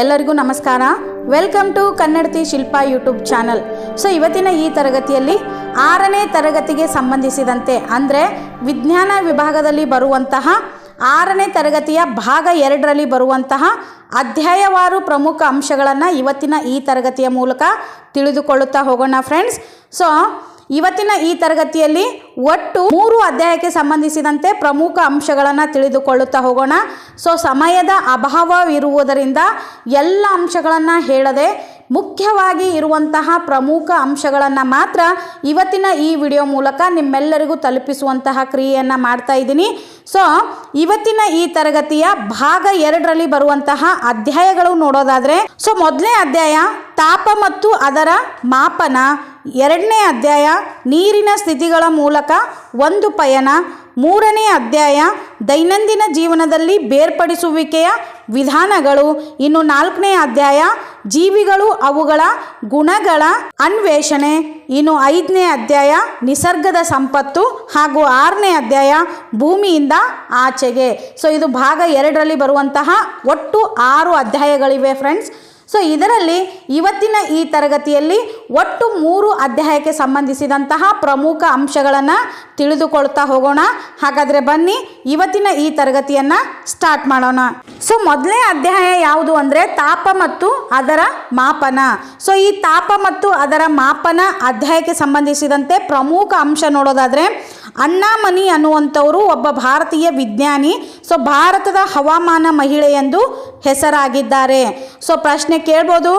ಎಲ್ಲರಿಗೂ ನಮಸ್ಕಾರ. Welcome to Kannadathi Shilpa YouTube channel so ಇವತ್ತಿನ ಈ ತರಗತಿಯಲ್ಲಿ ಆರನೇ ತರಗತಿಗೆ ಸಂಬಂಧಿಸಿದಂತೆ, ಅಂದರೆ ವಿಜ್ಞಾನ ವಿಭಾಗದಲ್ಲಿ ಬರುವಂತಹ ಆರನೇ ತರಗತಿಯ ಭಾಗ ಎರಡರಲ್ಲಿ ಬರುವಂತಹ ಅಧ್ಯಾಯವಾರು ಪ್ರಮುಖ ಅಂಶಗಳನ್ನು ಇವತ್ತಿನ ಈ ತರಗತಿಯ ಮೂಲಕ ತಿಳಿದುಕೊಳ್ಳುತ್ತಾ ಹೋಗೋಣ ಫ್ರೆಂಡ್ಸ್ ಸೊ ಇವತ್ತಿನ ಈ ತರಗತಿಯಲ್ಲಿ ಒಟ್ಟು ಮೂರು ಅಧ್ಯಾಯಕ್ಕೆ ಸಂಬಂಧಿಸಿದಂತೆ ಪ್ರಮುಖ ಅಂಶಗಳನ್ನು ತಿಳಿದುಕೊಳ್ಳುತ್ತಾ ಹೋಗೋಣ. ಸೊ ಸಮಯದ ಅಭಾವವಿರುವುದರಿಂದ ಎಲ್ಲ ಅಂಶಗಳನ್ನು ಹೇಳದೆ ಮುಖ್ಯವಾಗಿ ಇರುವಂತಹ ಪ್ರಮುಖ ಅಂಶಗಳನ್ನು ಮಾತ್ರ ಇವತ್ತಿನ ಈ ವಿಡಿಯೋ ಮೂಲಕ ನಿಮ್ಮೆಲ್ಲರಿಗೂ ತಲುಪಿಸುವಂತಹ ಕ್ರಿಯೆಯನ್ನು ಮಾಡ್ತಾ ಇದ್ದೀನಿ. ಸೊ ಇವತ್ತಿನ ಈ ತರಗತಿಯ ಭಾಗ ಎರಡರಲ್ಲಿ ಬರುವಂತಹ ಅಧ್ಯಾಯಗಳು ನೋಡೋದಾದರೆ ಸೊ ಮೊದಲನೇ ಅಧ್ಯಾಯ ತಾಪ ಮತ್ತು ಅದರ ಮಾಪನ, ಎರಡನೇ ಅಧ್ಯಾಯ ನೀರಿನ ಸ್ಥಿತಿಗಳ ಮೂಲಕ ಒಂದು ಪಯಣ, ಮೂರನೇ ಅಧ್ಯಾಯ ದೈನಂದಿನ ಜೀವನದಲ್ಲಿ ಬೇರ್ಪಡಿಸುವಿಕೆಯ ವಿಧಾನಗಳು, ಇನ್ನು ನಾಲ್ಕನೇ ಅಧ್ಯಾಯ ಜೀವಿಗಳು ಅವುಗಳ ಗುಣಗಳ ಅನ್ವೇಷಣೆ. ಇನ್ನು ಐದನೇ ಅಧ್ಯಾಯ ನಿಸರ್ಗದ ಸಂಪತ್ತು ಹಾಗೂ ಆರನೇ ಅಧ್ಯಾಯ ಭೂಮಿಯಿಂದ ಆಚೆಗೆ. ಸೊ ಇದು ಭಾಗ ಎರಡರಲ್ಲಿ ಬರುವಂತಹ ಒಟ್ಟು ಆರು ಅಧ್ಯಾಯಗಳಿವೆ ಫ್ರೆಂಡ್ಸ್ ಸೊ ಇದರಲ್ಲಿ ಇವತ್ತಿನ ಈ ತರಗತಿಯಲ್ಲಿ ಒಟ್ಟು ಮೂರು ಅಧ್ಯಾಯಕ್ಕೆ ಸಂಬಂಧಿಸಿದಂತಹ ಪ್ರಮುಖ ಅಂಶಗಳನ್ನು ತಿಳಿದುಕೊಳ್ತಾ ಹೋಗೋಣ. ಹಾಗಾದರೆ ಬನ್ನಿ, ಇವತ್ತಿನ ಈ ತರಗತಿಯನ್ನು ಸ್ಟಾರ್ಟ್ ಮಾಡೋಣ. ಸೊ ಮೊದಲನೇ ಅಧ್ಯಾಯ ಯಾವುದು ಅಂದರೆ ತಾಪ ಮತ್ತು ಅದರ ಮಾಪನ. ಸೊ ಈ ತಾಪ ಮತ್ತು ಅದರ ಮಾಪನ ಅಧ್ಯಾಯಕ್ಕೆ ಸಂಬಂಧಿಸಿದಂತೆ ಪ್ರಮುಖ ಅಂಶ ನೋಡೋದಾದರೆ, ಅಣ್ಣಾಮನಿ ಅನ್ನುವಂಥವರು ಒಬ್ಬ ಭಾರತೀಯ ವಿಜ್ಞಾನಿ. ಸೊ ಭಾರತದ ಹವಾಮಾನ ಮಹಿಳೆ ಎಂದು ಹೆಸರಾಗಿದ್ದಾರೆ. ಸೊ ಪ್ರಶ್ನೆ ಕೇಳ್ಬೋದು,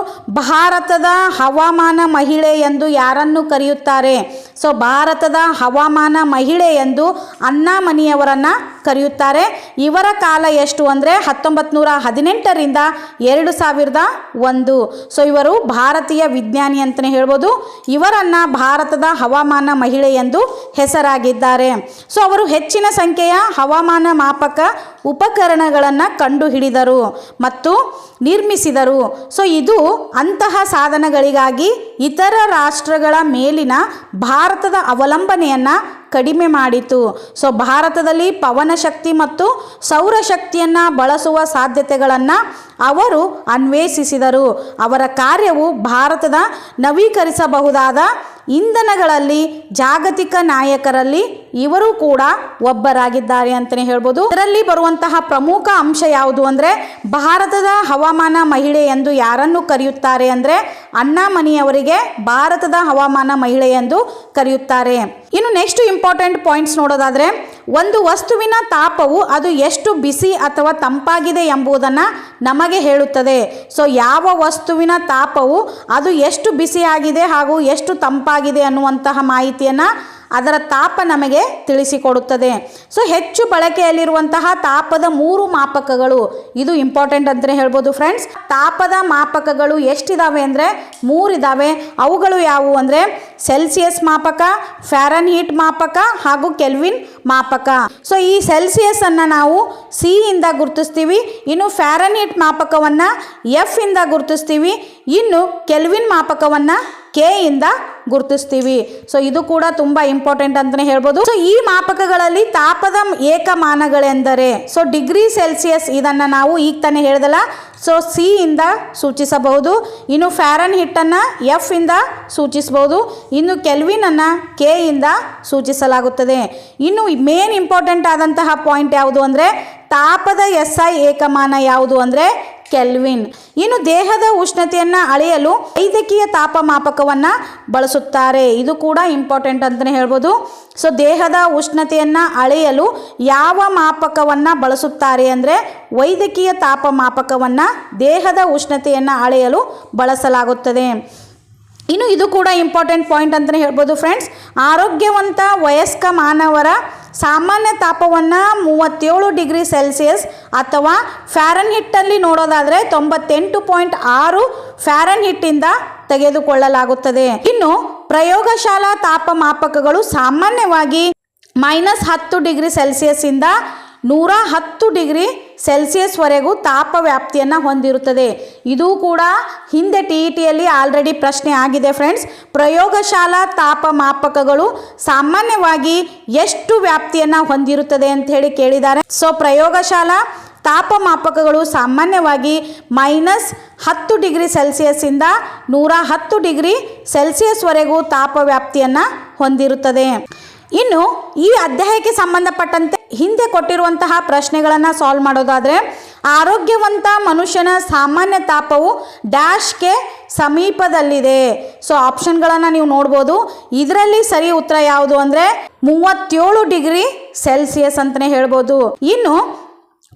ಭಾರತದ ಹವಾಮಾನ ಮಹಿಳೆ ಎಂದು ಯಾರನ್ನು ಕರೆಯುತ್ತಾರೆ? ಸೊ ಭಾರತದ ಹವಾಮಾನ ಮಹಿಳೆ ಎಂದು ಅಣ್ಣಾಮನಿಯವರನ್ನು ಕರೆಯುತ್ತಾರೆ. ಇವರ ಕಾಲ ಎಷ್ಟು ಅಂದರೆ ಹತ್ತೊಂಬತ್ತು ನೂರ ಹದಿನೆಂಟರಿಂದ ಎರಡು ಸಾವಿರದ ಒಂದು. ಸೊ ಇವರು ಭಾರತೀಯ ವಿಜ್ಞಾನಿ ಅಂತಲೇ ಹೇಳ್ಬೋದು. ಇವರನ್ನು ಭಾರತದ ಹವಾಮಾನ ಮಹಿಳೆ ಎಂದು ಹೆಸರಾಗಿದ್ದಾರೆ. ಸೊ ಅವರು ಹೆಚ್ಚಿನ ಸಂಖ್ಯೆಯ ಹವಾಮಾನ ಮಾಪಕ ಉಪಕರಣಗಳನ್ನು ಕಂಡುಹಿಡಿದರು ಮತ್ತು ನಿರ್ಮಿಸಿದರು. ಸೊ ಇದು ಅಂತಹ ಸಾಧನಗಳಿಗಾಗಿ ಇತರ ರಾಷ್ಟ್ರಗಳ ಮೇಲಿನ ಭಾರತದ ಅವಲಂಬನೆಯನ್ನು ಕಡಿಮೆ ಮಾಡಿತು. ಸೊ, ಭಾರತದಲ್ಲಿ ಪವನ ಶಕ್ತಿ ಮತ್ತು ಸೌರಶಕ್ತಿಯನ್ನು ಬಳಸುವ ಸಾಧ್ಯತೆಗಳನ್ನು ಅವರು ಅನ್ವೇಷಿಸಿದರು. ಅವರ ಕಾರ್ಯವು ಭಾರತದ ನವೀಕರಿಸಬಹುದಾದ ಇಂಧನಗಳಲ್ಲಿ ಜಾಗತಿಕ ನಾಯಕರಲ್ಲಿ ಇವರು ಕೂಡ ಒಬ್ಬರಾಗಿದ್ದಾರೆ ಅಂತಲೇ ಹೇಳ್ಬೋದು. ಇದರಲ್ಲಿ ಬರುವಂತಹ ಪ್ರಮುಖ ಅಂಶ ಯಾವುದು ಅಂದರೆ ಭಾರತದ ಹವಾಮಾನ ಮಹಿಳೆ ಎಂದು ಯಾರನ್ನು ಕರೆಯುತ್ತಾರೆ ಅಂದರೆ ಅಣ್ಣಾಮನಿಯವರಿಗೆ ಭಾರತದ ಹವಾಮಾನ ಮಹಿಳೆ ಎಂದು ಕರೆಯುತ್ತಾರೆ. ಇನ್ನು ನೆಕ್ಸ್ಟ್ ಇಂಪಾರ್ಟೆಂಟ್ ಪಾಯಿಂಟ್ಸ್ ನೋಡೋದಾದರೆ ಒಂದು ವಸ್ತುವಿನ ತಾಪವು ಅದು ಎಷ್ಟು ಬಿಸಿ ಅಥವಾ ತಂಪಾಗಿದೆ ಎಂಬುದನ್ನು ನಮಗೆ ಹೇಳುತ್ತದೆ. ಸೊ ಯಾವ ವಸ್ತುವಿನ ತಾಪವು ಅದು ಎಷ್ಟು ಬಿಸಿಯಾಗಿದೆ ಹಾಗೂ ಎಷ್ಟು ತಂಪಾಗಿದೆ ಅನ್ನುವಂತಹ ಮಾಹಿತಿಯನ್ನು ಅದರ ತಾಪ ನಮಗೆ ತಿಳಿಸಿಕೊಡುತ್ತದೆ. ಸೊ ಹೆಚ್ಚು ಬಳಕೆಯಲ್ಲಿರುವಂತಹ ತಾಪದ ಮೂರು ಮಾಪಕಗಳು. ಇದು ಇಂಪಾರ್ಟೆಂಟ್ ಅಂತಲೇ ಹೇಳ್ಬೋದು ಫ್ರೆಂಡ್ಸ್ ತಾಪದ ಮಾಪಕಗಳು ಎಷ್ಟಿದಾವೆ ಅಂದರೆ ಮೂರಿದ್ದಾವೆ ಅವುಗಳು ಯಾವುವು ಅಂದರೆ ಸೆಲ್ಸಿಯಸ್ ಮಾಪಕ ಫ್ಯಾರನ್ ಹೀಟ್ ಮಾಪಕ ಹಾಗೂ ಕೆಲ್ವಿನ್ ಮಾಪಕ. ಸೊ ಈ ಸೆಲ್ಸಿಯಸ್ ಅನ್ನು ನಾವು ಸಿ ಇಂದ ಗುರುತಿಸ್ತೀವಿ, ಇನ್ನು ಫ್ಯಾರನ್ ಹೀಟ್ ಮಾಪಕವನ್ನು ಎಫ್ ಇಂದ ಗುರುತಿಸ್ತೀವಿ, ಇನ್ನು ಕೆಲ್ವಿನ್ ಮಾಪಕವನ್ನು ಕೆ ಇಂದ ಗುರುತಿಸ್ತೀವಿ. ಸೊ ಇದು ಕೂಡ ತುಂಬ ಇಂಪಾರ್ಟೆಂಟ್ ಅಂತಲೇ ಹೇಳ್ಬೋದು. ಸೊ ಈ ಮಾಪಕಗಳಲ್ಲಿ ತಾಪದ ಏಕಮಾನಗಳೆಂದರೆ ಸೊ ಡಿಗ್ರಿ ಸೆಲ್ಸಿಯಸ್ ಇದನ್ನು ನಾವು ಈಗ ತಾನೇ ಹೇಳ್ದಲ್ಲ ಸೊ ಸಿ ಇಂದ ಸೂಚಿಸಬಹುದು. ಇನ್ನು ಫ್ಯಾರನ್ ಹಿಟ್ಟನ್ನು ಎಫ್ ಇಂದ ಸೂಚಿಸಬಹುದು. ಇನ್ನು ಕೆಲ್ವಿನನ್ನು ಕೆ ಇಂದ ಸೂಚಿಸಲಾಗುತ್ತದೆ. ಇನ್ನು ಮೇನ್ ಇಂಪಾರ್ಟೆಂಟ್ ಆದಂತಹ ಪಾಯಿಂಟ್ ಯಾವುದು ಅಂದರೆ ತಾಪದ ಎಸ್ ಐ ಏಕಮಾನ ಯಾವುದು ಅಂದರೆ ಕೆಲ್ವಿನ್ ಇನ್ನು ದೇಹದ ಉಷ್ಣತೆಯನ್ನು ಅಳೆಯಲು ವೈದ್ಯಕೀಯ ತಾಪಮಾಪಕವನ್ನು ಬಳಸುತ್ತಾರೆ. ಇದು ಕೂಡ ಇಂಪಾರ್ಟೆಂಟ್ ಅಂತಲೇ ಹೇಳ್ಬೋದು. ಸೊ ದೇಹದ ಉಷ್ಣತೆಯನ್ನು ಅಳೆಯಲು ಯಾವ ಮಾಪಕವನ್ನು ಬಳಸುತ್ತಾರೆ ಅಂದರೆ ವೈದ್ಯಕೀಯ ತಾಪಮಾಪಕವನ್ನು ದೇಹದ ಉಷ್ಣತೆಯನ್ನು ಅಳೆಯಲು ಬಳಸಲಾಗುತ್ತದೆ. ಇನ್ನು ಇದು ಕೂಡ ಇಂಪಾರ್ಟೆಂಟ್ ಪಾಯಿಂಟ್ ಅಂತಲೇ ಹೇಳ್ಬೋದು ಫ್ರೆಂಡ್ಸ್ ಆರೋಗ್ಯವಂತ ವಯಸ್ಕ ಮಾನವರ ಸಾಮಾನ್ಯ ತಾಪವನ್ನು ಮೂವತ್ತೇಳು ಡಿಗ್ರಿ ಸೆಲ್ಸಿಯಸ್ ಅಥವಾ ಫ್ಯಾರನ್ ಹಿಟ್ಟಲ್ಲಿ ನೋಡೋದಾದರೆ ತೊಂಬತ್ತೆಂಟು ಪಾಯಿಂಟ್ ಆರು ಫ್ಯಾರನ್ ಹಿಟ್ಟಿಂದ ತೆಗೆದುಕೊಳ್ಳಲಾಗುತ್ತದೆ. ಇನ್ನು ಪ್ರಯೋಗಶಾಲಾ ತಾಪಮಾಪಕಗಳು ಸಾಮಾನ್ಯವಾಗಿ ಮೈನಸ್ ಹತ್ತು ಡಿಗ್ರಿ ಸೆಲ್ಸಿಯಸ್ಸಿಂದ ನೂರ ಹತ್ತು ಡಿಗ್ರಿ ಸೆಲ್ಸಿಯಸ್ವರೆಗೂ ತಾಪ ವ್ಯಾಪ್ತಿಯನ್ನು ಹೊಂದಿರುತ್ತದೆ. ಇದು ಕೂಡ ಹಿಂದೆ ಟಿ ಇ ಟಿಯಲ್ಲಿ ಆಲ್ರೆಡಿ ಪ್ರಶ್ನೆ ಆಗಿದೆ ಫ್ರೆಂಡ್ಸ್. ಪ್ರಯೋಗಶಾಲಾ ತಾಪಮಾಪಕಗಳು ಸಾಮಾನ್ಯವಾಗಿ ಎಷ್ಟು ವ್ಯಾಪ್ತಿಯನ್ನು ಹೊಂದಿರುತ್ತದೆ ಅಂತ ಹೇಳಿ ಕೇಳಿದ್ದಾರೆ. ಸೊ, ಪ್ರಯೋಗಶಾಲಾ ತಾಪಮಾಪಕಗಳು ಸಾಮಾನ್ಯವಾಗಿ ಮೈನಸ್ ಹತ್ತು ಡಿಗ್ರಿ ಸೆಲ್ಸಿಯಸ್ಸಿಂದ ನೂರ ಹತ್ತು ಡಿಗ್ರಿ ಸೆಲ್ಸಿಯಸ್ವರೆಗೂ ತಾಪ ವ್ಯಾಪ್ತಿಯನ್ನು ಹೊಂದಿರುತ್ತದೆ. ಇನ್ನು ಈ ಅಧ್ಯಾಯಕ್ಕೆ ಸಂಬಂಧಪಟ್ಟಂತೆ ಹಿಂದೆ ಕೊಟ್ಟಿರುವಂತಹ ಪ್ರಶ್ನೆಗಳನ್ನು ಸಾಲ್ವ್ ಮಾಡೋದಾದರೆ, ಆರೋಗ್ಯವಂತ ಮನುಷ್ಯನ ಸಾಮಾನ್ಯ ತಾಪವು ಡ್ಯಾಶ್ಗೆ ಸಮೀಪದಲ್ಲಿದೆ. ಸೊ ಆಪ್ಷನ್ಗಳನ್ನು ನೀವು ನೋಡ್ಬೋದು. ಇದರಲ್ಲಿ ಸರಿ ಉತ್ತರ ಯಾವುದು ಅಂದರೆ ಮೂವತ್ತೇಳು ಡಿಗ್ರಿ ಸೆಲ್ಸಿಯಸ್ ಅಂತಲೇ ಹೇಳ್ಬೋದು. ಇನ್ನು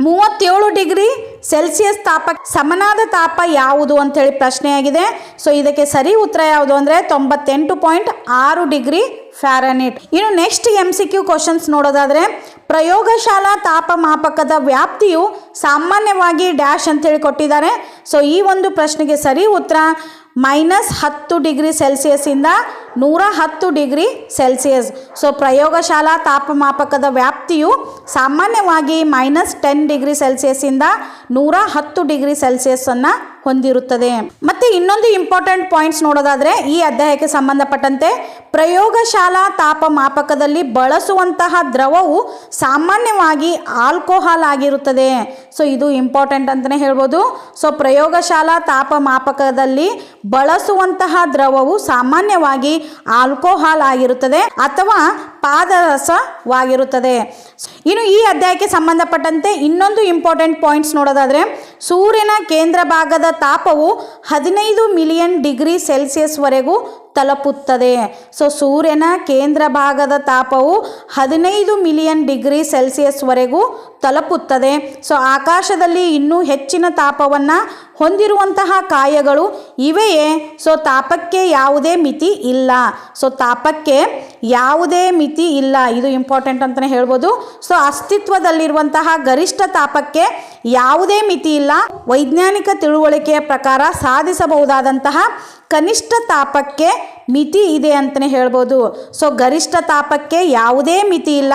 ಮೂವತ್ತೇಳು ಡಿಗ್ರಿ ಸೆಲ್ಸಿಯಸ್ ತಾಪ, ಸಮನಾದ ತಾಪ ಯಾವುದು ಅಂತೇಳಿ ಪ್ರಶ್ನೆಯಾಗಿದೆ. ಸೊ ಇದಕ್ಕೆ ಸರಿ ಉತ್ತರ ಯಾವುದು ಅಂದರೆ ತೊಂಬತ್ತೆಂಟು ಪಾಯಿಂಟ್ ಆರು ಡಿಗ್ರಿ ಫ್ಯಾರನಿಟ್ ಇನ್ನು next M C Q questions ನೋಡೋದಾದರೆ, ಪ್ರಯೋಗಶಾಲಾ ತಾಪಮಾಪಕದ ವ್ಯಾಪ್ತಿಯು ಸಾಮಾನ್ಯವಾಗಿ ಡ್ಯಾಶ್ ಅಂತೇಳಿ ಕೊಟ್ಟಿದ್ದಾರೆ. ಸೊ ಈ ಒಂದು ಪ್ರಶ್ನೆಗೆ ಸರಿ ಉತ್ತರ ಮೈನಸ್ ಹತ್ತು ಡಿಗ್ರಿ ಸೆಲ್ಸಿಯಸ್ಸಿಂದ ನೂರ ಹತ್ತು ಡಿಗ್ರಿ ಸೆಲ್ಸಿಯಸ್. ಸೊ, ಪ್ರಯೋಗಶಾಲಾ ತಾಪಮಾಪಕದ ವ್ಯಾಪ್ತಿಯು ಸಾಮಾನ್ಯವಾಗಿ ಮೈನಸ್ ಟೆನ್ ಡಿಗ್ರಿ ಸೆಲ್ಸಿಯಸ್ಸಿಂದ ನೂರ ಹತ್ತು ಡಿಗ್ರಿ ಸೆಲ್ಸಿಯಸ್ಸನ್ನು ಹೊಂದಿರುತ್ತದೆ. ಮತ್ತು ಇನ್ನೊಂದು ಇಂಪಾರ್ಟೆಂಟ್ ಪಾಯಿಂಟ್ಸ್ ನೋಡೋದಾದರೆ, ಈ ಅಧ್ಯಾಯಕ್ಕೆ ಸಂಬಂಧಪಟ್ಟಂತೆ ಪ್ರಯೋಗಶಾಲಾ ತಾಪಮಾಪಕದಲ್ಲಿ ಬಳಸುವಂತಹ ದ್ರವವು ಸಾಮಾನ್ಯವಾಗಿ ಆಲ್ಕೋಹಾಲ್ ಆಗಿರುತ್ತದೆ. ಸೊ, ಇದು ಇಂಪಾರ್ಟೆಂಟ್ ಅಂತಲೇ ಹೇಳ್ಬೋದು. ಸೊ, ಪ್ರಯೋಗಶಾಲಾ ತಾಪಮಾಪಕದಲ್ಲಿ ಬಳಸುವಂತಹ ದ್ರವವು ಸಾಮಾನ್ಯವಾಗಿ ಆಲ್ಕೋಹಾಲ್ ಆಗಿರುತ್ತದೆ ಅಥವಾ ಪಾದರಸವಾಗಿರುತ್ತದೆ. ಇನ್ನು ಈ ಅಧ್ಯಾಯಕ್ಕೆ ಸಂಬಂಧಪಟ್ಟಂತೆ ಇನ್ನೊಂದು ಇಂಪಾರ್ಟೆಂಟ್ ಪಾಯಿಂಟ್ಸ್ ನೋಡೋದಾದರೆ, ಸೂರ್ಯನ ಕೇಂದ್ರ ಭಾಗದ ತಾಪವು ಹದಿನೈದು ಮಿಲಿಯನ್ ಡಿಗ್ರಿ ಸೆಲ್ಸಿಯಸ್ವರೆಗೂ ತಲುಪುತ್ತದೆ. ಸೊ ಸೂರ್ಯನ ಕೇಂದ್ರ ಭಾಗದ ತಾಪವು ಹದಿನೈದು ಮಿಲಿಯನ್ ಡಿಗ್ರಿ ಸೆಲ್ಸಿಯಸ್ವರೆಗೂ ತಲುಪುತ್ತದೆ. ಸೊ ಆಕಾಶದಲ್ಲಿ ಇನ್ನೂ ಹೆಚ್ಚಿನ ತಾಪವನ್ನು ಹೊಂದಿರುವಂತಹ ಕಾಯಗಳು ಇವೆಯೇ ಸೊ ತಾಪಕ್ಕೆ ಯಾವುದೇ ಮಿತಿ ಇಲ್ಲ. ಸೊ ತಾಪಕ್ಕೆ ಯಾವುದೇ ಮಿತಿ ಇಲ್ಲ. ಇದು ಇಂಪಾರ್ಟೆಂಟ್ ಅಂತಲೇ ಹೇಳ್ಬೋದು. ಸೊ ಅಸ್ತಿತ್ವದಲ್ಲಿರುವಂತಹ ಗರಿಷ್ಠ ತಾಪಕ್ಕೆ ಯಾವುದೇ ಮಿತಿ ಇಲ್ಲ. ವೈಜ್ಞಾನಿಕ ತಿಳುವಳಿಕೆಯ ಪ್ರಕಾರ ಸಾಧಿಸಬಹುದಾದಂತಹ ಕನಿಷ್ಠ ತಾಪಕ್ಕೆ ಮಿತಿ ಇದೆ ಅಂತಲೇ ಹೇಳ್ಬೋದು. ಸೊ ಗರಿಷ್ಠ ತಾಪಕ್ಕೆ ಯಾವುದೇ ಮಿತಿ ಇಲ್ಲ.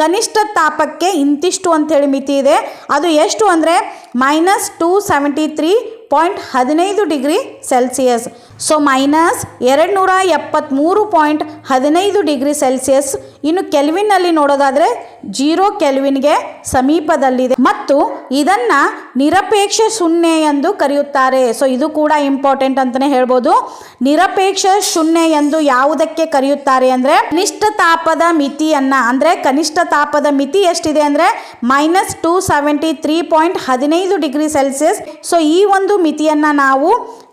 ಕನಿಷ್ಠ ತಾಪಕ್ಕೆ ಇಂತಿಷ್ಟು ಅಂಥೇಳಿ ಮಿತಿ ಇದೆ. ಅದು ಎಷ್ಟು ಅಂದರೆ minus two seventy three point ಹದಿನೈದು ಡಿಗ್ರಿ ಸೆಲ್ಸಿಯಸ್ ಸೊ ಮೈನಸ್ ಎರಡು ನೂರ ಎಪ್ಪತ್ತ್ಮೂರು ಪಾಯಿಂಟ್ ಹದಿನೈದು ಡಿಗ್ರಿ ಸೆಲ್ಸಿಯಸ್ ಇನ್ನು ಕೆಲ್ವಿನಲ್ಲಿ ನೋಡೋದಾದರೆ ಜೀರೋ ಕೆಲ್ವಿನ್ಗೆ ಸಮೀಪದಲ್ಲಿದೆ. ಮತ್ತು ಇದನ್ನು ನಿರಪೇಕ್ಷ ಶೂನ್ಯ ಎಂದು ಕರೆಯುತ್ತಾರೆ. ಸೊ ಇದು ಕೂಡ ಇಂಪಾರ್ಟೆಂಟ್ ಅಂತಲೇ ಹೇಳ್ಬೋದು. ನಿರಪೇಕ್ಷ ಶೂನ್ಯ ಎಂದು ಯಾವುದಕ್ಕೆ ಕರೆಯುತ್ತಾರೆ ಅಂದರೆ ಕನಿಷ್ಠ ತಾಪದ ಮಿತಿಯನ್ನು, ಅಂದರೆ ಕನಿಷ್ಠ ತಾಪದ ಮಿತಿ ಎಷ್ಟಿದೆ ಅಂದರೆ minus two seventy three point ಹದಿನೈದು ಡಿಗ್ರಿ ಸೆಲ್ಸಿಯಸ್ ಸೊ ಈ ಒಂದು ಮಿತಿಯನ್ನು ನಾವು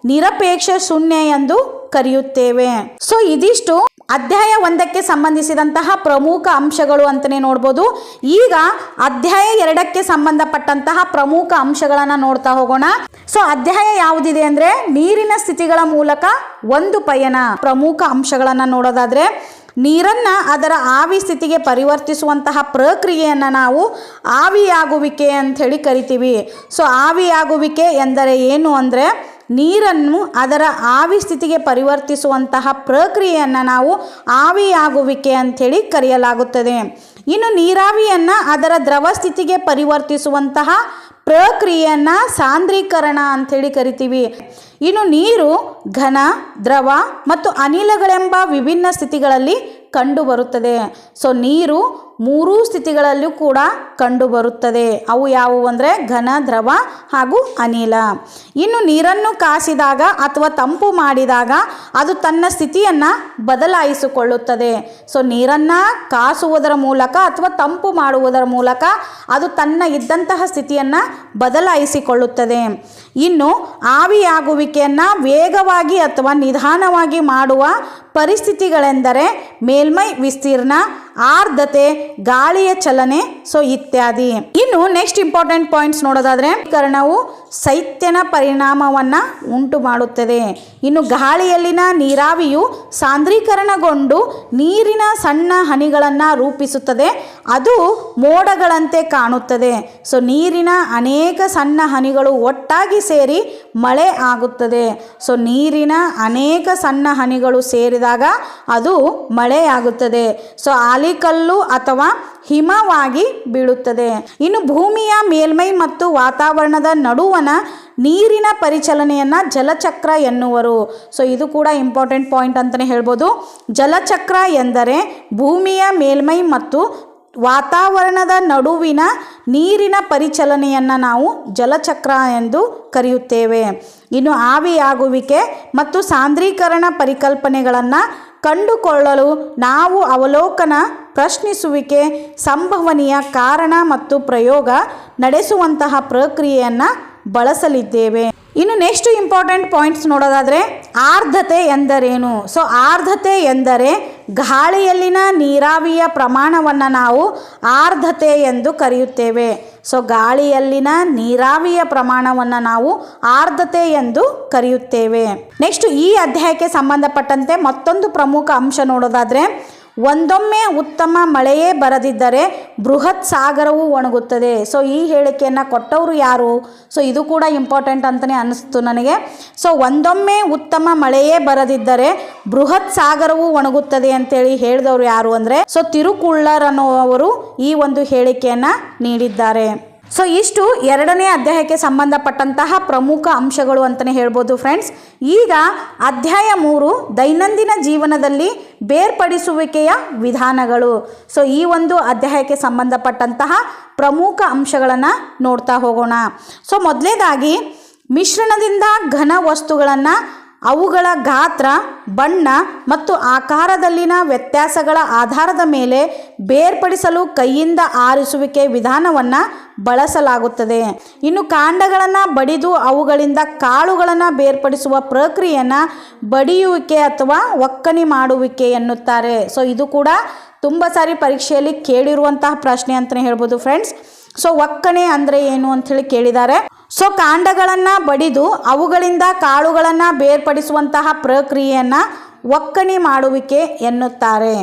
ನಿರಪೇಕ್ಷ ಶೂನ್ಯ ಎಂದು ಕರೆಯುತ್ತೇವೆ. ಸೊ ಇದಿಷ್ಟು ಅಧ್ಯಾಯ ಒಂದಕ್ಕೆ ಸಂಬಂಧಿಸಿದಂತಹ ಪ್ರಮುಖ ಅಂಶಗಳು ಅಂತಲೇ ನೋಡ್ಬೋದು. ಈಗ ಅಧ್ಯಾಯ ಎರಡಕ್ಕೆ ಸಂಬಂಧಪಟ್ಟಂತಹ ಪ್ರಮುಖ ಅಂಶಗಳನ್ನು ನೋಡ್ತಾ ಹೋಗೋಣ. ಸೊ ಅಧ್ಯಾಯ ಯಾವುದಿದೆ ಅಂದರೆ ನೀರಿನ ಸ್ಥಿತಿಗಳ ಮೂಲಕ ಒಂದು ಪಯಣ ಪ್ರಮುಖ ಅಂಶಗಳನ್ನು ನೋಡೋದಾದರೆ, ನೀರನ್ನು ಅದರ ಆವಿ ಸ್ಥಿತಿಗೆ ಪರಿವರ್ತಿಸುವಂತಹ ಪ್ರಕ್ರಿಯೆಯನ್ನು ನಾವು ಆವಿಯಾಗುವಿಕೆ ಅಂಥೇಳಿ ಕರಿತೀವಿ. ಸೊ ಆವಿಯಾಗುವಿಕೆ ಎಂದರೆ ಏನು ಅಂದರೆ ನೀರನ್ನು ಅದರ ಆವಿ ಸ್ಥಿತಿಗೆ ಪರಿವರ್ತಿಸುವಂತಹ ಪ್ರಕ್ರಿಯೆಯನ್ನು ನಾವು ಆವಿಯಾಗುವಿಕೆ ಅಂಥೇಳಿ ಕರೆಯಲಾಗುತ್ತದೆ. ಇನ್ನು ನೀರಾವಿಯನ್ನು ಅದರ ದ್ರವ ಸ್ಥಿತಿಗೆ ಪರಿವರ್ತಿಸುವಂತಹ ಪ್ರಕ್ರಿಯೆಯನ್ನು ಸಾಂದ್ರೀಕರಣ ಅಂಥೇಳಿ ಕರಿತೀವಿ. ಇನ್ನು ನೀರು ಘನ, ದ್ರವ ಮತ್ತು ಅನಿಲಗಳೆಂಬ ವಿಭಿನ್ನ ಸ್ಥಿತಿಗಳಲ್ಲಿ ಕಂಡುಬರುತ್ತದೆ. ಸೊ ನೀರು ಮೂರೂ ಸ್ಥಿತಿಗಳಲ್ಲೂ ಕೂಡ ಕಂಡುಬರುತ್ತದೆ. ಅವು ಯಾವುವು ಅಂದರೆ ಘನ, ದ್ರವ ಹಾಗೂ ಅನಿಲ. ಇನ್ನು ನೀರನ್ನು ಕಾಸಿದಾಗ ಅಥವಾ ತಂಪು ಮಾಡಿದಾಗ ಅದು ತನ್ನ ಸ್ಥಿತಿಯನ್ನು ಬದಲಾಯಿಸಿಕೊಳ್ಳುತ್ತದೆ. ಸೊ ನೀರನ್ನು ಕಾಸುವುದರ ಮೂಲಕ ಅಥವಾ ತಂಪು ಮಾಡುವುದರ ಮೂಲಕ ಅದು ತನ್ನ ಇದ್ದಂತಹ ಸ್ಥಿತಿಯನ್ನು ಬದಲಾಯಿಸಿಕೊಳ್ಳುತ್ತದೆ. ಇನ್ನು ಆವಿಯಾಗುವಿಕೆಯನ್ನು ವೇಗವಾಗಿ ಅಥವಾ ನಿಧಾನವಾಗಿ ಮಾಡುವ ಪರಿಸ್ಥಿತಿಗಳೆಂದರೆ ಮೇಲ್ಮೈ ವಿಸ್ತೀರ್ಣ ಆರ್ದ್ರತೆ ಗಾಳಿಯ ಚಲನೆ ಸೊ ಇತ್ಯಾದಿ. ಇನ್ನು ನೆಕ್ಸ್ಟ್ ಇಂಪಾರ್ಟೆಂಟ್ ಪಾಯಿಂಟ್ಸ್ ನೋಡೋದಾದ್ರೆ ಕರಣವು ಶೈತ್ಯನ ಪರಿಣಾಮವನ್ನು ಉಂಟು ಮಾಡುತ್ತದೆ ಇನ್ನು ಗಾಳಿಯಲ್ಲಿನ ನೀರಾವಿಯು ಸಾಂದ್ರೀಕರಣಗೊಂಡು ನೀರಿನ ಸಣ್ಣ ಹನಿಗಳನ್ನು ರೂಪಿಸುತ್ತದೆ. ಅದು ಮೋಡಗಳಂತೆ ಕಾಣುತ್ತದೆ. ಸೊ, ನೀರಿನ ಅನೇಕ ಸಣ್ಣ ಹನಿಗಳು ಒಟ್ಟಾಗಿ ಸೇರಿ ಮಳೆ ಆಗುತ್ತದೆ. ಸೊ, ನೀರಿನ ಅನೇಕ ಸಣ್ಣ ಹನಿಗಳು ಸೇರಿದಾಗ ಅದು ಮಳೆಯಾಗುತ್ತದೆ ಸೊ, ಆಲಿಕಲ್ಲು ಅಥವಾ ಹಿಮವಾಗಿ ಬೀಳುತ್ತದೆ. ಇನ್ನು ಭೂಮಿಯ ಮೇಲ್ಮೈ ಮತ್ತು ವಾತಾವರಣದ ನಡುವನ ನೀರಿನ ಪರಿಚಲನೆಯನ್ನು ಜಲಚಕ್ರ ಎನ್ನುವರು. ಸೊ ಇದು ಕೂಡ ಇಂಪಾರ್ಟೆಂಟ್ ಪಾಯಿಂಟ್ ಅಂತಲೇ ಹೇಳ್ಬೋದು. ಜಲಚಕ್ರ ಎಂದರೆ ಭೂಮಿಯ ಮೇಲ್ಮೈ ಮತ್ತು ವಾತಾವರಣದ ನಡುವಿನ ನೀರಿನ ಪರಿಚಲನೆಯನ್ನು ನಾವು ಜಲಚಕ್ರ ಎಂದು ಕರೆಯುತ್ತೇವೆ. ಇನ್ನು ಆವಿಯಾಗುವಿಕೆ ಮತ್ತು ಸಾಂದ್ರೀಕರಣ ಪರಿಕಲ್ಪನೆಗಳನ್ನು ಕಂಡುಕೊಳ್ಳಲು ನಾವು ಅವಲೋಕನ ಪ್ರಶ್ನಿಸುವಿಕೆ, ಸಂಭವನೀಯ ಕಾರಣ ಮತ್ತು ಪ್ರಯೋಗ ನಡೆಸುವಂತಹ ಪ್ರಕ್ರಿಯೆಯನ್ನು ಬಳಸಲಿದ್ದೇವೆ. ಇನ್ನು ನೆಕ್ಸ್ಟ್ ಇಂಪಾರ್ಟೆಂಟ್ ಪಾಯಿಂಟ್ಸ್ ನೋಡೋದಾದರೆ ಆರ್ಧತೆ ಎಂದರೇನು? ಸೊ ಆರ್ಧತೆ ಎಂದರೆ ಗಾಳಿಯಲ್ಲಿನ ನೀರಾವಿಯ ಪ್ರಮಾಣವನ್ನು ನಾವು ಆರ್ಧತೆ ಎಂದು ಕರೆಯುತ್ತೇವೆ. ಸೊ ಗಾಳಿಯಲ್ಲಿನ ನೀರಾವಿಯ ಪ್ರಮಾಣವನ್ನು ನಾವು ಆರ್ಧತೆ ಎಂದು ಕರೆಯುತ್ತೇವೆ. ನೆಕ್ಸ್ಟ್ ಈ ಅಧ್ಯಾಯಕ್ಕೆ ಸಂಬಂಧಪಟ್ಟಂತೆ ಮತ್ತೊಂದು ಪ್ರಮುಖ ಅಂಶ ನೋಡೋದಾದರೆ ಒಂದೊಮ್ಮೆ ಉತ್ತಮ ಮಳೆಯೇ ಬರದಿದ್ದರೆ ಬೃಹತ್ ಸಾಗರವು ಒಣಗುತ್ತದೆ. ಸೊ ಈ ಹೇಳಿಕೆಯನ್ನು ಕೊಟ್ಟವರು ಯಾರು? ಸೊ ಇದು ಕೂಡ ಇಂಪಾರ್ಟೆಂಟ್ ಅಂತಲೇ ಅನ್ನಿಸ್ತು ನನಗೆ. ಸೊ ಒಂದೊಮ್ಮೆ ಉತ್ತಮ ಮಳೆಯೇ ಬರದಿದ್ದರೆ ಬೃಹತ್ ಸಾಗರವು ಒಣಗುತ್ತದೆ ಅಂತೇಳಿ ಹೇಳಿದವರು ಯಾರು ಅಂದರೆ? ಸೊ ತಿರುಕುಳ್ಳರ್ ಈ ಒಂದು ಹೇಳಿಕೆಯನ್ನು ನೀಡಿದ್ದಾರೆ. ಸೊ ಇಷ್ಟು ಎರಡನೇ ಅಧ್ಯಾಯಕ್ಕೆ ಸಂಬಂಧಪಟ್ಟಂತಹ ಪ್ರಮುಖ ಅಂಶಗಳು ಅಂತಲೇ ಹೇಳ್ಬೋದು ಫ್ರೆಂಡ್ಸ್ ಈಗ ಅಧ್ಯಾಯ ಮೂರು, ದೈನಂದಿನ ಜೀವನದಲ್ಲಿ ಬೇರ್ಪಡಿಸುವಿಕೆಯ ವಿಧಾನಗಳು. ಸೊ ಈ ಒಂದು ಅಧ್ಯಾಯಕ್ಕೆ ಸಂಬಂಧಪಟ್ಟಂತಹ ಪ್ರಮುಖ ಅಂಶಗಳನ್ನು ನೋಡ್ತಾ ಹೋಗೋಣ. ಸೊ ಮೊದಲೇದಾಗಿ ಮಿಶ್ರಣದಿಂದ ಘನ ವಸ್ತುಗಳನ್ನು ಅವುಗಳ ಗಾತ್ರ, ಬಣ್ಣ ಮತ್ತು ಆಕಾರದಲ್ಲಿನ ವ್ಯತ್ಯಾಸಗಳ ಆಧಾರದ ಮೇಲೆ ಬೇರ್ಪಡಿಸಲು ಕೈಯಿಂದ ಆರಿಸುವಿಕೆ ವಿಧಾನವನ್ನು ಬಳಸಲಾಗುತ್ತದೆ. ಇನ್ನು ಕಾಂಡಗಳನ್ನು ಬಡಿದು ಅವುಗಳಿಂದ ಕಾಳುಗಳನ್ನು ಬೇರ್ಪಡಿಸುವ ಪ್ರಕ್ರಿಯೆಯನ್ನು ಬಡಿಯುವಿಕೆ ಅಥವಾ ಒಕ್ಕಣಿ ಮಾಡುವಿಕೆ ಎನ್ನುತ್ತಾರೆ. ಸೊ ಇದು ಕೂಡ ತುಂಬ ಸಾರಿ ಪರೀಕ್ಷೆಯಲ್ಲಿ ಕೇಳಿರುವಂತಹ ಪ್ರಶ್ನೆ ಅಂತಲೇ ಹೇಳ್ಬೋದು ಫ್ರೆಂಡ್ಸ್ ಸೊ ಒಕ್ಕಣೆ ಅಂದರೆ ಏನು ಅಂಥೇಳಿ ಕೇಳಿದ್ದಾರೆ. ಸೊ ಕಾಂಡಗಳನ್ನು ಬಡಿದು ಅವುಗಳಿಂದ ಕಾಳುಗಳನ್ನು ಬೇರ್ಪಡಿಸುವಂತಹ ಪ್ರಕ್ರಿಯೆಯನ್ನು ಒಕ್ಕಣೆ ಮಾಡುವಿಕೆ ಎನ್ನುತ್ತಾರೆ.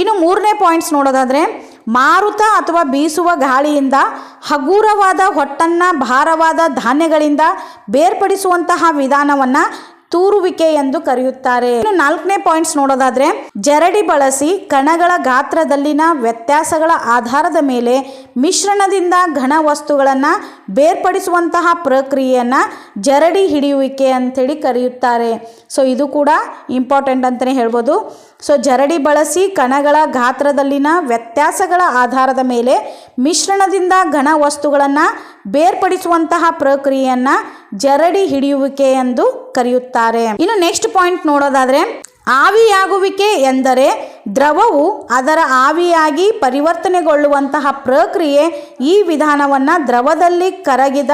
ಇನ್ನು ಮೂರನೇ ಪಾಯಿಂಟ್ಸ್ ನೋಡೋದಾದರೆ, ಮಾರುತ ಅಥವಾ ಬೀಸುವ ಗಾಳಿಯಿಂದ ಹಗುರವಾದ ಹೊಟ್ಟನ್ನು ಭಾರವಾದ ಧಾನ್ಯಗಳಿಂದ ಬೇರ್ಪಡಿಸುವಂತಹ ವಿಧಾನವನ್ನು ತೂರುವಿಕೆ ಎಂದು ಕರೆಯುತ್ತಾರೆ. ಇನ್ನು ನಾಲ್ಕನೇ ಪಾಯಿಂಟ್ಸ್ ನೋಡೋದಾದ್ರೆ, ಜರಡಿ ಬಳಸಿ ಕಣಗಳ ಗಾತ್ರದಲ್ಲಿನ ವ್ಯತ್ಯಾಸಗಳ ಆಧಾರದ ಮೇಲೆ ಮಿಶ್ರಣದಿಂದ ಘನ ವಸ್ತುಗಳನ್ನು ಬೇರ್ಪಡಿಸುವಂತಹ ಪ್ರಕ್ರಿಯೆಯನ್ನು ಜರಡಿ ಹಿಡಿಯುವಿಕೆ ಅಂಥೇಳಿ ಕರೆಯುತ್ತಾರೆ. ಸೊ ಇದು ಕೂಡ ಇಂಪಾರ್ಟೆಂಟ್ ಅಂತಲೇ ಹೇಳ್ಬೋದು. ಸೊ ಜರಡಿ ಬಳಸಿ ಕಣಗಳ ಗಾತ್ರದಲ್ಲಿನ ವ್ಯತ್ಯಾಸಗಳ ಆಧಾರದ ಮೇಲೆ ಮಿಶ್ರಣದಿಂದ ಘನ ವಸ್ತುಗಳನ್ನು ಬೇರ್ಪಡಿಸುವಂತಹ ಪ್ರಕ್ರಿಯೆಯನ್ನು ಜರಡಿ ಹಿಡಿಯುವಿಕೆ ಎಂದು ಕರೆಯುತ್ತಾರೆ. ಇನ್ನು ನೆಕ್ಸ್ಟ್ ಪಾಯಿಂಟ್ ನೋಡೋದಾದರೆ, ಆವಿಯಾಗುವಿಕೆ ಎಂದರೆ ದ್ರವವು ಅದರ ಆವಿಯಾಗಿ ಪರಿವರ್ತನೆಗೊಳ್ಳುವಂತಹ ಪ್ರಕ್ರಿಯೆ ಈ ವಿಧಾನವನ್ನು ದ್ರವದಲ್ಲಿ ಕರಗಿದ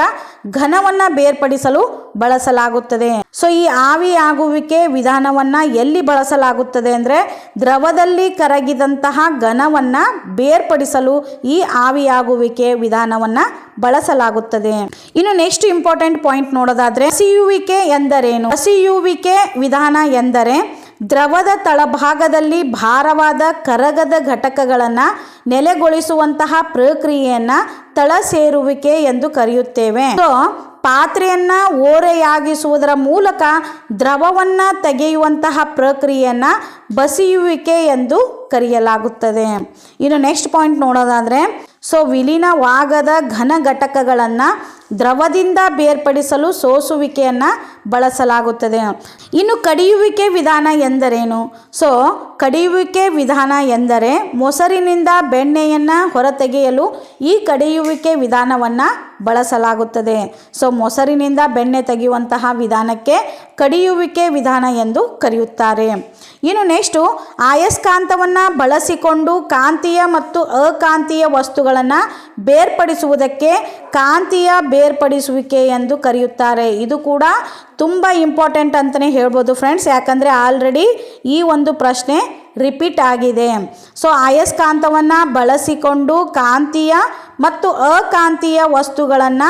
ಘನವನ್ನು ಬೇರ್ಪಡಿಸಲು ಬಳಸಲಾಗುತ್ತದೆ. ಸೊ ಈ ಆವಿಯಾಗುವಿಕೆ ವಿಧಾನವನ್ನು ಎಲ್ಲಿ ಬಳಸಲಾಗುತ್ತದೆ ಅಂದರೆ ದ್ರವದಲ್ಲಿ ಕರಗಿದಂತಹ ಘನವನ್ನು ಬೇರ್ಪಡಿಸಲು ಈ ಆವಿಯಾಗುವಿಕೆ ವಿಧಾನವನ್ನು ಬಳಸಲಾಗುತ್ತದೆ. ಇನ್ನು ನೆಕ್ಸ್ಟ್ ಇಂಪಾರ್ಟೆಂಟ್ ಪಾಯಿಂಟ್ ನೋಡೋದಾದ್ರೆ ಹಸಿಯುವಿಕೆ ಎಂದರೇನು? ಹಸಿಯುವಿಕೆ ವಿಧಾನ ಎಂದರೆ ದ್ರವದ ತಳಭಾಗದಲ್ಲಿ ಭಾರವಾದ ಕರಗದ ಘಟಕಗಳನ್ನು ನೆಲೆಗೊಳಿಸುವಂತಹ ಪ್ರಕ್ರಿಯೆಯನ್ನು ತಳ ಸೇರುವಿಕೆ ಎಂದು ಕರೆಯುತ್ತೇವೆ. ಸೊ ಪಾತ್ರೆಯನ್ನು ಓರೆಯಾಗಿಸುವುದರ ಮೂಲಕ ದ್ರವವನ್ನು ತೆಗೆಯುವಂತಹ ಪ್ರಕ್ರಿಯೆಯನ್ನು ಬಸಿಯುವಿಕೆ ಎಂದು ಕರೆಯಲಾಗುತ್ತದೆ. ಇನ್ನು ನೆಕ್ಸ್ಟ್ ಪಾಯಿಂಟ್ ನೋಡೋದಾದರೆ ಸೊ ವಿಲೀನವಾಗದ ಘನ ಘಟಕಗಳನ್ನು ದ್ರವದಿಂದ ಬೇರ್ಪಡಿಸಲು ಸೋಸುವಿಕೆಯನ್ನು ಬಳಸಲಾಗುತ್ತದೆ. ಇನ್ನು ಕಡಿಯುವಿಕೆ ವಿಧಾನ ಎಂದರೇನು? ಸೊ, ಕಡಿಯುವಿಕೆ ವಿಧಾನ ಎಂದರೆ ಮೊಸರಿನಿಂದ ಬೆಣ್ಣೆಯನ್ನು ಹೊರತೆಗೆಯಲು ಈ ಕಡಿಯುವಿಕೆ ವಿಧಾನವನ್ನು ಬಳಸಲಾಗುತ್ತದೆ. ಸೊ, ಮೊಸರಿನಿಂದ ಬೆಣ್ಣೆ ತೆಗೆಯುವಂತಹ ವಿಧಾನಕ್ಕೆ ಕಡಿಯುವಿಕೆ ವಿಧಾನ ಎಂದು ಕರೆಯುತ್ತಾರೆ. ಇನ್ನು ನೆಕ್ಸ್ಟು, ಆಯಸ್ಕಾಂತವನ್ನು ಬಳಸಿಕೊಂಡು ಕಾಂತೀಯ ಮತ್ತು ಅಕಾಂತೀಯ ವಸ್ತುಗಳನ್ನು ಬೇರ್ಪಡಿಸುವುದಕ್ಕೆ ಕಾಂತೀಯ ಬೇರ್ಪಡಿಸುವಿಕೆ ಎಂದು ಕರೆಯುತ್ತಾರೆ. ಇದು ಕೂಡ ತುಂಬ ಇಂಪಾರ್ಟೆಂಟ್ ಅಂತಲೇ ಹೇಳ್ಬೋದು ಫ್ರೆಂಡ್ಸ್. ಯಾಕಂದರೆ ಆಲ್ರೆಡಿ ಈ ಒಂದು ಪ್ರಶ್ನೆ ರಿಪೀಟ್ ಆಗಿದೆ. ಸೊ ಅಯಸ್ಕಾಂತವನ್ನು ಬಳಸಿಕೊಂಡು ಕಾಂತೀಯ ಮತ್ತು ಅಕಾಂತೀಯ ವಸ್ತುಗಳನ್ನು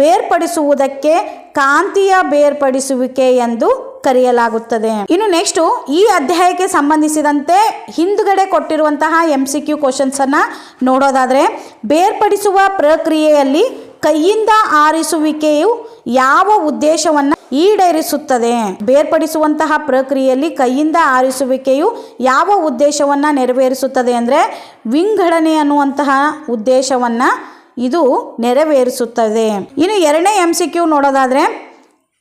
ಬೇರ್ಪಡಿಸುವುದಕ್ಕೆ ಕಾಂತೀಯ ಬೇರ್ಪಡಿಸುವಿಕೆ ಎಂದು ಕರೆಯಲಾಗುತ್ತದೆ. ಇನ್ನು ನೆಕ್ಸ್ಟು, ಈ ಅಧ್ಯಾಯಕ್ಕೆ ಸಂಬಂಧಿಸಿದಂತೆ ಹಿಂದುಗಡೆ ಕೊಟ್ಟಿರುವಂತಹ ಎಂ ಸಿ ಕ್ಯೂ ಕ್ವಶನ್ಸನ್ನು ನೋಡೋದಾದರೆ, ಬೇರ್ಪಡಿಸುವ ಪ್ರಕ್ರಿಯೆಯಲ್ಲಿ ಕೈಯಿಂದ ಆರಿಸುವಿಕೆಯು ಯಾವ ಉದ್ದೇಶವನ್ನು ಈಡೇರಿಸುತ್ತದೆ? ಬೇರ್ಪಡಿಸುವಂತಹ ಪ್ರಕ್ರಿಯೆಯಲ್ಲಿ ಕೈಯಿಂದ ಆರಿಸುವಿಕೆಯು ಯಾವ ಉದ್ದೇಶವನ್ನು ನೆರವೇರಿಸುತ್ತದೆ ಅಂದರೆ ವಿಂಗಡಣೆ ಅನ್ನುವಂತಹ ಉದ್ದೇಶವನ್ನು ಇದು ನೆರವೇರಿಸುತ್ತದೆ. ಇನ್ನು ಎರಡನೇ ಎಂ ಸಿ ಕ್ಯೂ ನೋಡೋದಾದರೆ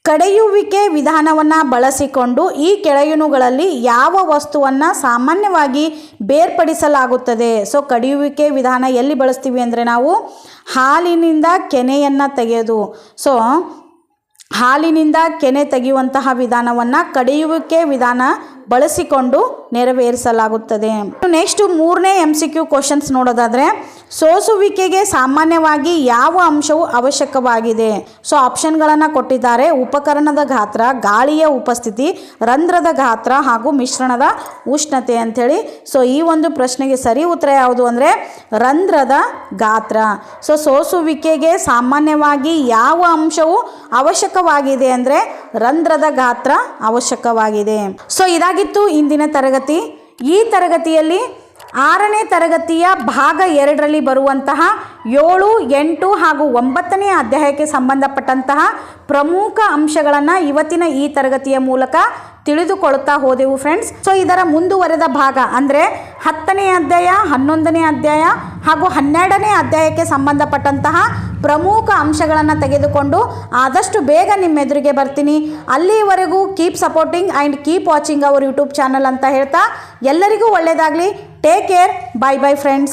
ಕಡೆಯುವಿಕೆ ವಿಧಾನವನ್ನು ಬಳಸಿಕೊಂಡು ಈ ಕೆಳಗಿನವುಗಳಲ್ಲಿ ಯಾವ ವಸ್ತುವನ್ನು ಸಾಮಾನ್ಯವಾಗಿ ಬೇರ್ಪಡಿಸಲಾಗುತ್ತದೆ? ಸೊ ಕಡಿಯುವಿಕೆ ವಿಧಾನ ಎಲ್ಲಿ ಬಳಸ್ತೀವಿ ಅಂದರೆ ನಾವು ಹಾಲಿನಿಂದ ಕೆನೆಯನ್ನು ತೆಗೆಯೋದು ಸೊ ಹಾಲಿನಿಂದ ಕೆನೆ ತೆಗೆಯುವಂತಹ ವಿಧಾನವನ್ನು ಕಡಿಯುವಿಕೆ ವಿಧಾನ ಬಳಸಿಕೊಂಡು ನೆರವೇರಿಸಲಾಗುತ್ತದೆ. ನೆಕ್ಸ್ಟ್ ಮೂರನೇ ಎಂ ಸಿ ಕ್ಯೂ ಕ್ವಶನ್ಸ್ ನೋಡೋದಾದರೆ ಸೋಸುವಿಕೆಗೆ ಸಾಮಾನ್ಯವಾಗಿ ಯಾವ ಅಂಶವು ಅವಶ್ಯಕವಾಗಿದೆ? ಸೊ, ಆಪ್ಷನ್ಗಳನ್ನು ಕೊಟ್ಟಿದ್ದಾರೆ. ಉಪಕರಣದ ಗಾತ್ರ, ಗಾಳಿಯ ಉಪಸ್ಥಿತಿ, ರಂಧ್ರದ ಗಾತ್ರ ಹಾಗೂ ಮಿಶ್ರಣದ ಉಷ್ಣತೆ ಅಂಥೇಳಿ. ಸೊ, ಈ ಒಂದು ಪ್ರಶ್ನೆಗೆ ಸರಿ ಉತ್ತರ ಯಾವುದು ಅಂದರೆ ರಂಧ್ರದ ಗಾತ್ರ. ಸೊ, ಸೋಸುವಿಕೆಗೆ ಸಾಮಾನ್ಯವಾಗಿ ಯಾವ ಅಂಶವು ಅವಶ್ಯಕವಾಗಿದೆ ಅಂದರೆ ರಂಧ್ರದ ಗಾತ್ರ ಅವಶ್ಯಕವಾಗಿದೆ. ಸೊ, ಇದಾಗಿತ್ತು ಇಂದಿನ ತರಗತಿ. ಈ ತರಗತಿಯಲ್ಲಿ ಆರನೇ ತರಗತಿಯ ಭಾಗ ಎರಡರಲ್ಲಿ ಬರುವಂತಹ ಏಳು, ಎಂಟು ಹಾಗೂ ಒಂಬತ್ತನೇ ಅಧ್ಯಾಯಕ್ಕೆ ಸಂಬಂಧಪಟ್ಟಂತಹ ಪ್ರಮುಖ ಅಂಶಗಳನ್ನು ಇವತ್ತಿನ ಈ ತರಗತಿಯ ಮೂಲಕ ತಿಳಿದುಕೊಳ್ಳುತ್ತಾ ಹೋದೆವು ಫ್ರೆಂಡ್ಸ್ ಸೊ ಇದರ ಮುಂದುವರೆದ ಭಾಗ ಅಂದರೆ ಹತ್ತನೇ ಅಧ್ಯಾಯ, ಹನ್ನೊಂದನೇ ಅಧ್ಯಾಯ ಹಾಗೂ ಹನ್ನೆರಡನೇ ಅಧ್ಯಾಯಕ್ಕೆ ಸಂಬಂಧಪಟ್ಟಂತಹ ಪ್ರಮುಖ ಅಂಶಗಳನ್ನು ತೆಗೆದುಕೊಂಡು ಆದಷ್ಟು ಬೇಗ ನಿಮ್ಮೆದುರಿಗೆ ಬರ್ತೀನಿ. ಅಲ್ಲಿವರೆಗೂ keep supporting and keep watching our YouTube channel ಅಂತ ಹೇಳ್ತಾ ಎಲ್ಲರಿಗೂ ಒಳ್ಳೆಯದಾಗಲಿ Take care. Bye bye friends.